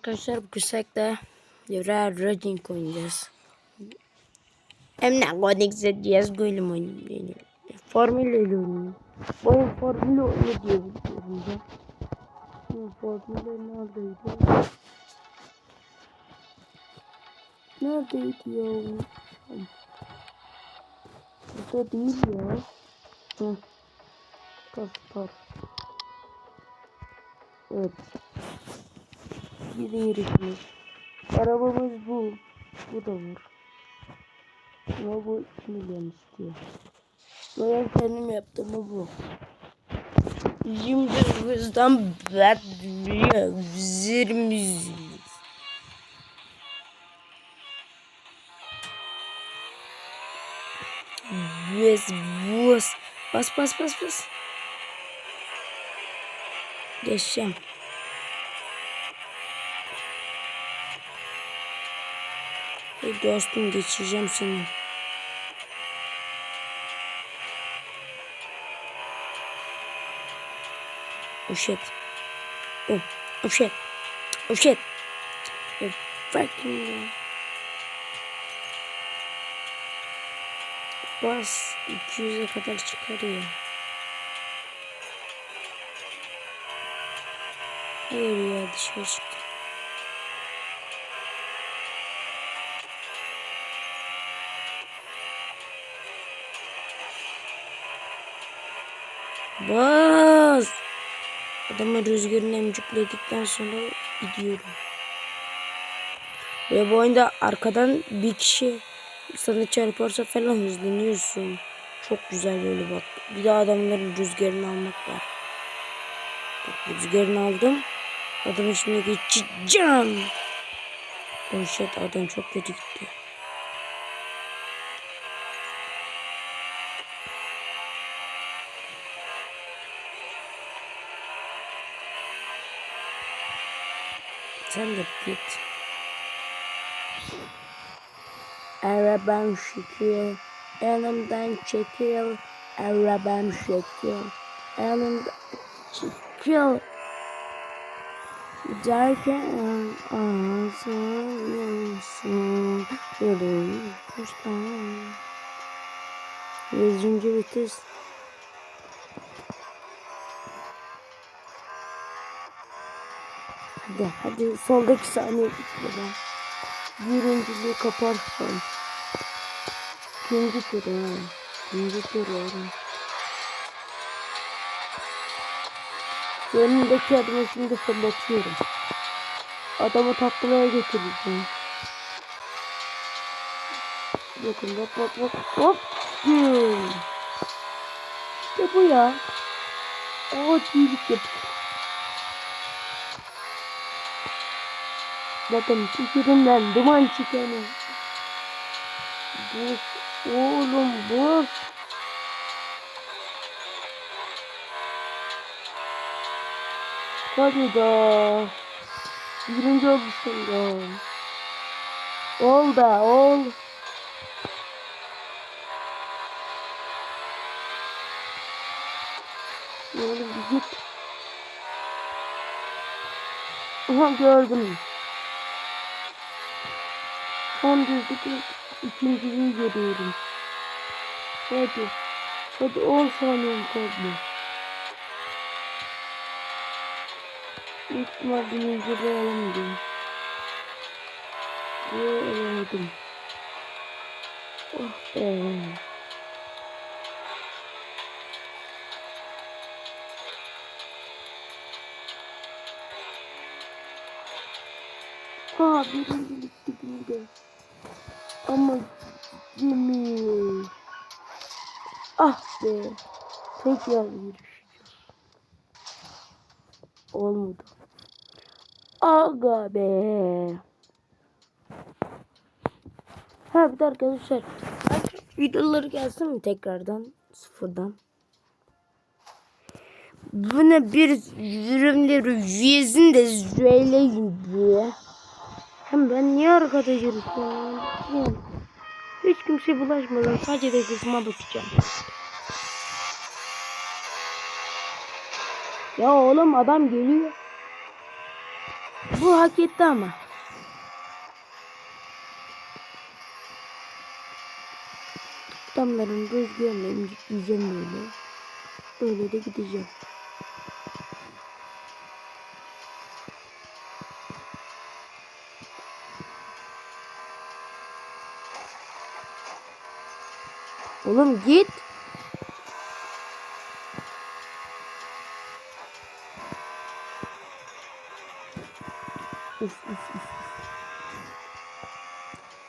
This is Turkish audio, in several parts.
Arkadaşlar bu kısakta Red Redding oynayacağız. Hem de Codex edeceğiz. Golüm oynayacağız. Formülle oynuyorum. Bu oyun formülle oyunu diye biliyorum ben. Bu Formülle neredeydi? Neredeydi ya? Burada değil ya. Hı. Kaspar. Evet. Gidiyoruz. Arabamız bu. Bu da var. Ama bu 2 milyon istiyor. Ben kendim yaptım ama bu. Şimdi hızdan bedliyor. Zirmiz. Bas bas. Bas bas bas bas. Geçeceğim. Hey dostum geçireceğim seni. Oh shit. Oh, oh shit. Oh shit. Oh fucking Bas 200'e kadar çıkarıyor. Hayır ya dışarı çıktı. Bas. Adamı rüzgarını emcükledikten sonra gidiyorum. Ve bu oyunda arkadan bir kişi sana çarparsa falan hızlanıyorsun. Çok güzel böyle bak. Bir de adamların rüzgarını almak var. Bak rüzgarını aldım. Adamın şimdi geçeceğim. Oh shit adam çok kötü gitti. Sen de git. Arabam şekil, elimden çekil, arabam şekil, elimden çekil. Derken ağzını yürüyün kuşlar. Yüzüncü vites. Hadi hadi soldaki saniye bitti Birinciliği kaparsam. İkinci tur ha. İkinci tur oğlum. Önündeki adımı şimdi fırlatıyorum. Adamı taklaya getireceğim. Bakın bak bak bak hop. Güm. İşte bu ya. O iyilik yapıyor. Bakın tükürümden duman çıkanı. Buz. Oğlum buz. Hadi da. Birinci olmuşsun da. Ol da ol. Oğlum bir git. Aha gördüm. Son düzlük ikinciliği görüyorum. Hadi. Hadi 10 saniyem kaldı. Büyük ihtimal birinciliği alamayacağım. Ve alamadım. Oh be. Ha birincilik dibinde. Ama Jimmy. Ah be. Tekrar görüşeceğiz. Olmadı. Aga be. Ha bir de arkadaşlar. Videoları gelsin mi tekrardan? Sıfırdan. Bu ne bir ürünleri yüzün de diye. Hem ben niye arkada yürüyorum? Hiç kimse bulaşmadan sadece de kızıma bakacağım. Ya oğlum adam geliyor. Bu hak etti ama. Adamların rüzgarla gideceğim böyle. Böyle de gideceğim. Oğlum git. Uf, uf.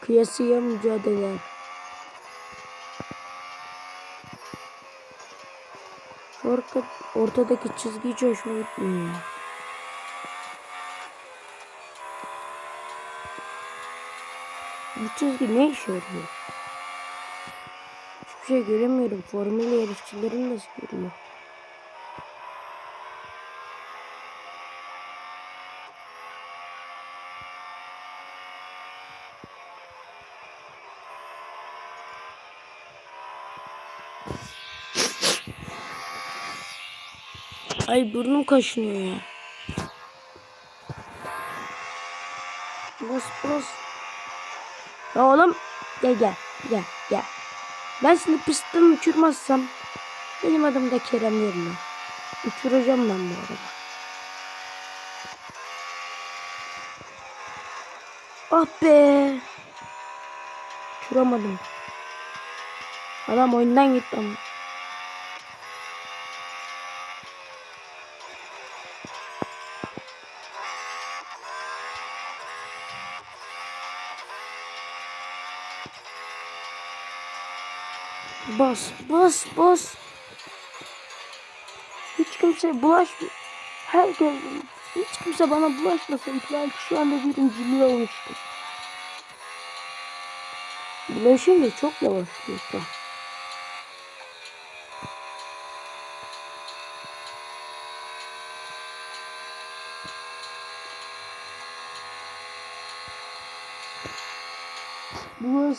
Kıyasıya mücadele. Orta, ortadaki çizgi hiç hoşuma gitmiyor. Bu çizgi ne işe yarıyor? Hiçbir şey göremiyorum. Formül yarışçıların nasıl görüyor? Ay burnum kaşınıyor ya. Bas bas. Ya oğlum gel gel gel gel. Ben seni pistten uçurmazsam benim adım da Kerem yerine. Uçuracağım ben bu arada. Ah be. Uçuramadım. Adam oyundan gitti ama. Bas, bas, bas. Hiç kimse bulaş... Herkes... Hiç kimse bana bulaşmasaydı belki şu anda birinciliği olmuştum. Bulaşınca çok yavaşlıyorsun. Bulaş...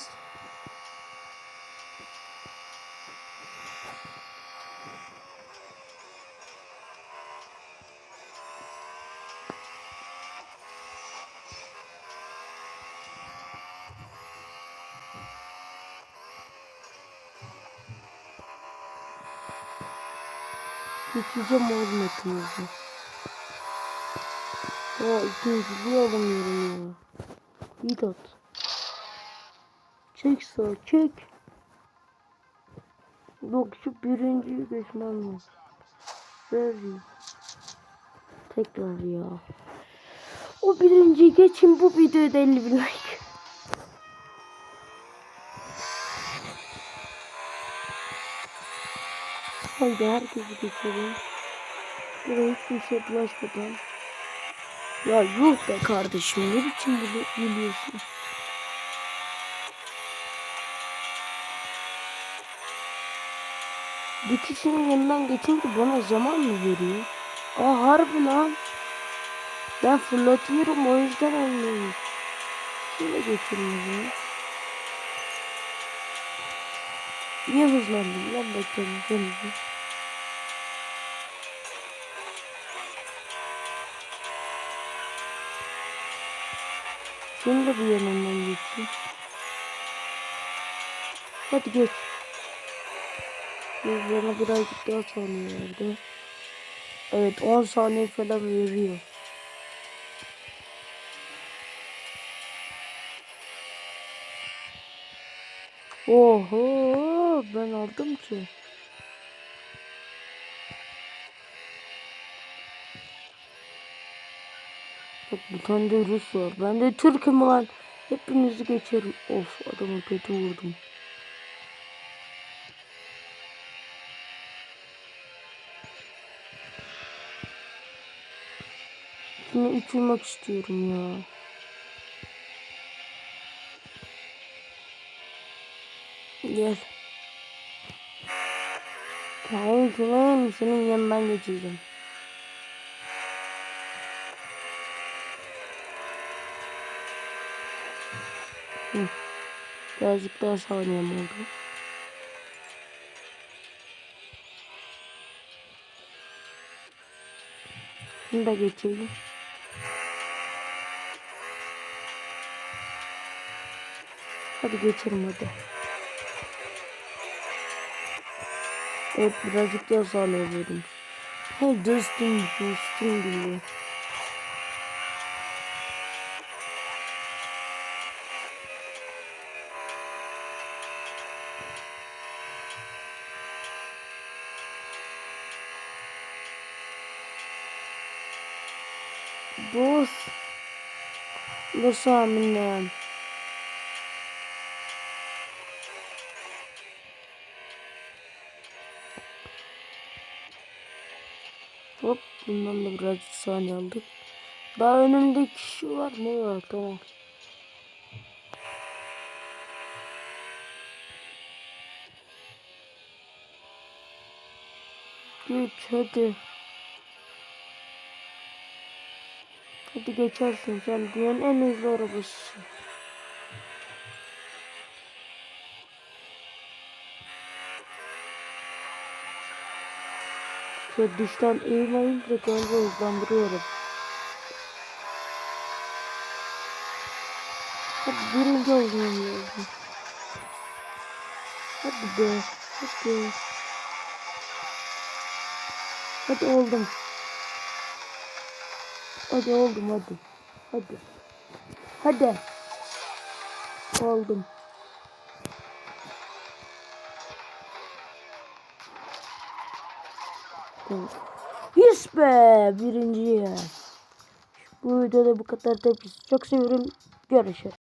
Geçeceğim oğlum hepinizi. Ya ikinciliği alamıyorum ya. Vedat. Çek sağ çek. Yok şu birinciyi geçmem lazım. Ver ya. Tekrar ya. O birinciyi geçin bu videoda 50 bin like. Haydi herkesi geçelim. Buraya kimse bulaşmadan. Ya yuh be kardeşim ne biçim bunu biliyorsun? Bir kişinin yanından geçince bana zaman mı veriyor? Aa harbi lan. Ben fırlatıyorum o yüzden anlıyorum. Şöyle geçelim. Niye hızlandım lan bakalım Şunu da bir yanından geçeyim. Hadi geç. Biz bana birazcık daha saniye verdi. Evet 10 saniye falan veriyor. Oho ben aldım ki. Bak bir tane de Rus var. Ben de Türk'üm lan. Hepinizi geçerim. Of adamı kötü vurdum. Yine uçurmak istiyorum ya. Gel. Hayır Cüneyt senin yanından geçeceğim. Hı. Birazcık daha saniyem oldu. Bunu da geçirdim. Hadi geçelim hadi. Evet birazcık daha sağlayabilirim. He dostum dostum diyor. Dost. Dost aminle. Hop bundan da biraz saniye aldık. Daha önümde kişi var ne var tamam. Geç hadi. Hadi geçersin sen dünyanın en hızlı arabasısın. Şöyle dıştan eğmeyince galiba hızlandırıyorum. Hadi birinci olmam lazım. Hadi be. Hadi. Hadi oldum. Hadi oldum hadi. Hadi. Hadi. Oldum. Yes be birinci. Bu videoda bu kadar tepkisi. Çok seviyorum. Görüşürüz.